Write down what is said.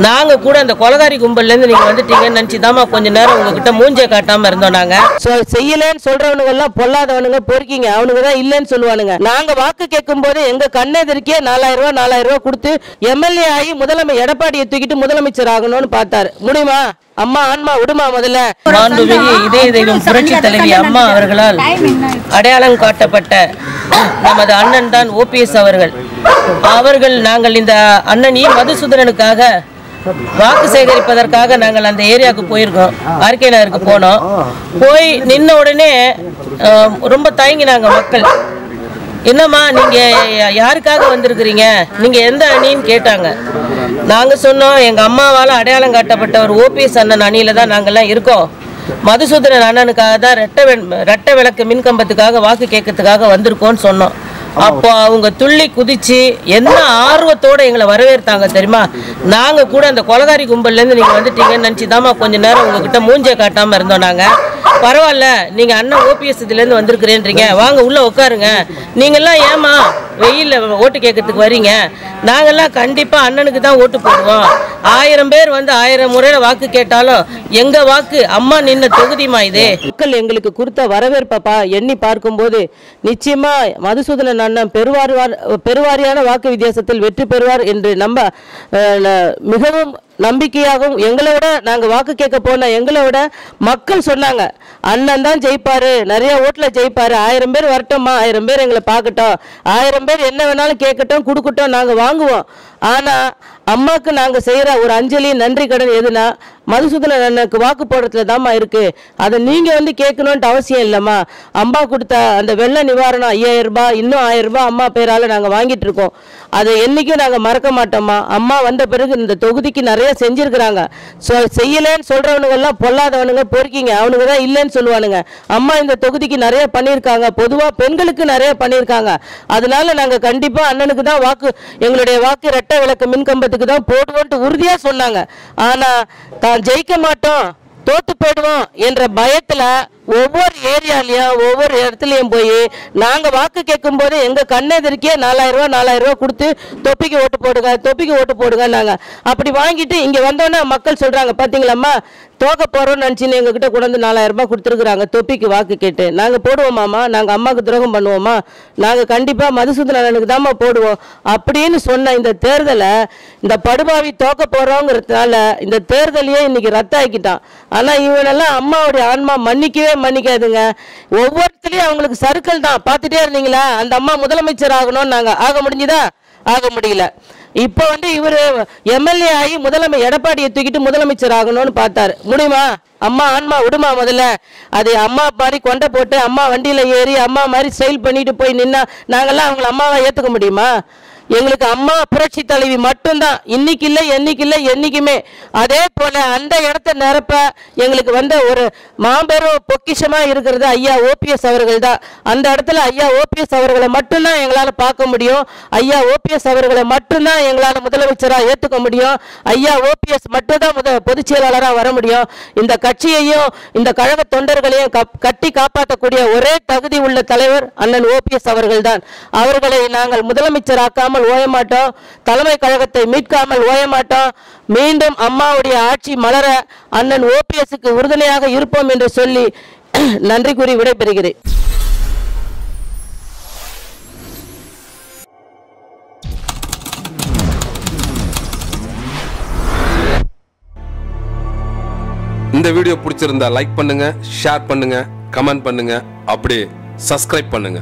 நாங்க கூட அந்த கொலகாரி கும்பல்ல இருந்து நீங்க வந்துட்டீங்கன்னு நினைச்சுதாம்மா கொஞ்ச நேரம் உங்ககிட்ட மூஞ்சே காட்டாம இருந்தோம் நாங்க. சொ- செய்யலைன்னு சொல்றவனுங்க எல்லாம் பொல்லாதவனுங்க பொறுக்கிங்க. அவனுங்க தான் இல்லைன்னு சொல்லுவானுங்க. நாங்க வாக்கு கேட்கும் போது எங்க கண்ணெதிர்க்கே நாலாயிரம் ரூபாய் நாலாயிரம் ரூபாய் கொடுத்து எம்எல்ஏ ஆகி முதலமை எடப்பாடியை தூக்கிட்டு முதலமைச்சர் ஆகணும்னு பார்த்தாரு. முடியுமா? அம்மா ஆன்மா விடுமா முதல்ல? மாண்புமிகு இதய தெய்வம் புரட்சி தலைவி அம்மா அவர்களால் அடையாளம் காட்டப்பட்ட நமது அண்ணன் தான் ஓபிஎஸ் அவர்கள். அவர்கள் நாங்கள் இந்த அண்ணனையும் மதுசூதனனுக்காக வாக்கு சேகரிப்பதற்காக நாங்கள் அந்த ஏரியாவுக்கு போயிருக்கோம். ஆர்கே நகருக்கு போனோம். போய் நின்ன உடனே ரொம்ப தயங்கினாங்க மக்கள். என்னம்மா நீங்கள் யாருக்காக வந்திருக்கிறீங்க? நீங்கள் எந்த அணின்னு கேட்டாங்க. நாங்கள் சொன்னோம் எங்கள் அம்மாவால் அடையாளம் காட்டப்பட்ட ஒரு ஓபிஎஸ் அண்ணன் அணியில் தான் நாங்கள்லாம் இருக்கோம். மதுசூதனன் அண்ணனுக்காக தான் ரெட்டை ரெட்ட ரெட்டை விளக்கு மின்கம்பத்துக்காக வாக்கு கேட்கறதுக்காக வந்திருக்கோம்னு சொன்னோம். அப்போ அவங்க துள்ளி குதிச்சு என்ன ஆர்வத்தோட எங்களை வரவேற்றாங்க தெரியுமா? நாங்க கூட அந்த கொலகாரி கும்பல்லேருந்து நீங்கள் நீங்க வந்துட்டீங்கன்னு நினச்சிதாம்மா கொஞ்ச நேரம் உங்ககிட்ட மூஞ்சை காட்டாம இருந்தோம் நாங்க. பரவாயில்ல நீங்க அண்ணன் ஓபிஎஸ் இதுலேருந்து வந்திருக்கிறேன்றீங்க. வாங்க உள்ள உட்காருங்க. நீங்கெல்லாம் ஏமா வெயிலில் ஓட்டு கேட்கறதுக்கு வரீங்க. நாங்கெல்லாம் கண்டிப்பாக அண்ணனுக்கு தான் ஓட்டு போடுவோம். ஆயிரம் பேர் வந்து ஆயிரம் முறையில் வாக்கு கேட்டாலும் எங்கள் வாக்கு அம்மா நின்ன தொகுதிமா இது. மக்கள் எங்களுக்கு கொடுத்த வரவேற்பப்பா எண்ணி பார்க்கும்போது நிச்சயமாக மதுசூதனன் அண்ணன் பெருவாரிவார் பெருவாரியான வாக்கு வித்தியாசத்தில் வெற்றி பெறுவார் என்று நம்ப மிகவும் நம்பிக்கையாகவும் எங்களை விட நாங்கள் வாக்கு கேட்க போனால் எங்களை விட மக்கள் சொன்னாங்க அண்ணன் தான் ஜெயிப்பார் நிறைய ஓட்டில் ஜெயிப்பார் ஆயிரம் பேர் வரட்டும்மா ஆயிரம் பேர் எங்களை பார்க்கட்டும் ஆயிரம் பேர் என்ன வேணாலும் கேட்கட்டும் கொடுக்கட்டும் நாங்கள் வாங்குவோம். ஆனால் அம்மாவுக்கு நாங்கள் செய்கிற ஒரு அஞ்சலி நன்றி கடன் எதுனா மதுசூதனன் அண்ணனுக்கு வாக்கு போடுறதுல தாம்மா இருக்குது அதை நீங்கள் வந்து கேட்கணுன்ட்டு அவசியம் இல்லைம்மா. அம்மா கொடுத்த அந்த வெள்ள நிவாரணம் ஐயாயிரம் ரூபாய் இன்னும் ஆயிரம் ரூபாய் அம்மா பேரால் நாங்கள் வாங்கிட்டு இருக்கோம். அதை என்றைக்கும் நாங்கள் மறக்க மாட்டோம்மா. அம்மா வந்த பிறகு இந்த தொகுதிக்கு நிறைய செஞ்சிருக்கிறாங்க. சொ- செய்யலைன்னு சொல்றவனுங்க எல்லாம் பொல்லாதவனுங்க பொறுக்கிங்க. அவனுங்க தான் இல்லைன்னு சொல்லுவானுங்க. அம்மா இந்த தொகுதிக்கு நிறைய பண்ணியிருக்காங்க. பொதுவா பெண்களுக்கு நிறைய பண்ணியிருக்காங்க. அதனால நாங்க கண்டிப்பா அண்ணனுக்கு தான் வாக்கு எங்களுடைய வாக்கு ரெட்டை விளக்கு மின்கம்பத்துக்கு தான் போடுவோன்ட்டு உறுதியா சொன்னாங்க. ஆனா தான் ஜெயிக்க மாட்டோம் தோத்து போயிடுவோம் என்ற பயத்துல ஒவ்வொரு ஏரியாலையும் ஒவ்வொரு இடத்துலையும் போய் நாங்கள் வாக்கு கேட்கும் போது எங்க கண்ணெதிர்க்கே நாலாயிரம் ரூபா நாலாயிரம் கொடுத்து தொப்பிக்கு ஓட்டு போடுங்க தொப்பிக்கு ஓட்டு போடுங்க நாங்கள் அப்படி வாங்கிட்டு இங்கே வந்தோன்னே மக்கள் சொல்கிறாங்க பார்த்தீங்களாம்மா தோக்க போகிறோம்னு நினச்சின்னு எங்ககிட்ட கொண்டு வந்து நாலாயிரம் ரூபாய் கொடுத்துருக்குறாங்க தொப்பிக்கு வாக்கு கேட்டு. நாங்கள் போடுவோமாம்மா நாங்கள் அம்மாவுக்கு துரோகம் பண்ணுவோமா? நாங்கள் கண்டிப்பாக மதுசூதனனுக்கு தாம்மா போடுவோம். அப்படின்னு சொன்ன இந்த தேர்தலை இந்த படுபாவி தோக்க போகிறோங்கிறதுனால இந்த தேர்தலையே இன்றைக்கி ரத்தாக்கிட்டான். ஆனால் இவனெல்லாம் அம்மாவுடைய ஆன்மா மன்னிக்கவே மன்னிக்காதுங்க ஒவ்வொருத்தலையும் அவங்களுக்கு சர்க்கிள் தான். பார்த்துட்டே இருந்தீங்களா? அந்த அம்மா முதலமைச்சர் ஆகணும்னு நாங்க ஆக முடிஞ்சுதா? ஆக முடியல. இப்போ வந்து இவரு எம்எல்ஏ ஆகி முதலமை எடப்பாடியை தூக்கிட்டு முதலமைச்சர் ஆகணும்னு பார்த்தாரு. முடியுமா? அம்மா ஆன்மா விடுமா முதல்ல? அது அம்மா மாதிரி கொண்டை போட்டு அம்மா வண்டியில ஏறி அம்மா மாதிரி ஸ்டைல் பண்ணிட்டு போய் நின்னா நாங்கள்லாம் அவங்கள அம்மாவை ஏத்துக்க முடியுமா? எங்களுக்கு அம்மா புரட்சி தலைவி மட்டும்தான். இன்னைக்கு இல்லை என்னைக்கு இல்லை என்னைக்குமே. அதே போல அந்த இடத்த நிரப்ப எங்களுக்கு வந்த ஒரு மாபெரும் பொக்கிஷமா இருக்கிறது ஐயா ஓபிஎஸ் அவர்கள் தான். அந்த இடத்துல ஐயா ஓபிஎஸ் அவர்களை மட்டும்தான் எங்களால பார்க்க முடியும். ஐயா ஓபிஎஸ் அவர்களை மட்டும்தான் எங்களால முதலமைச்சராக ஏற்றுக்க முடியும். ஐயா ஓபிஎஸ் மட்டும்தான் முத பொதுச் செயலாளராக வர முடியும். இந்த கட்சியையும் இந்த கழக தொண்டர்களையும் கப்- கட்டி காப்பாற்றக்கூடிய ஒரே தகுதி உள்ள தலைவர் அண்ணன் ஓபிஎஸ் அவர்கள் தான். அவர்களை நாங்கள் முதலமைச்சராக்காமல் ஓய மாட்டோம். தலைமை கழகத்தை மீட்காமல் ஓய மாட்டோம். மீண்டும் அம்மாவுடைய ஆட்சி மலர அண்ணன் ஓபிஎஸ்க்கு உறுதுணையாக இருப்போம் என்று சொல்லி நன்றி கூறி விடைபெறுகிறேன். இந்த வீடியோ பிடிச்சிருந்தா லைக் பண்ணுங்க ஷேர் பண்ணுங்க கமெண்ட் பண்ணுங்க அப்படியே சப்ஸ்கிரைப் பண்ணுங்க.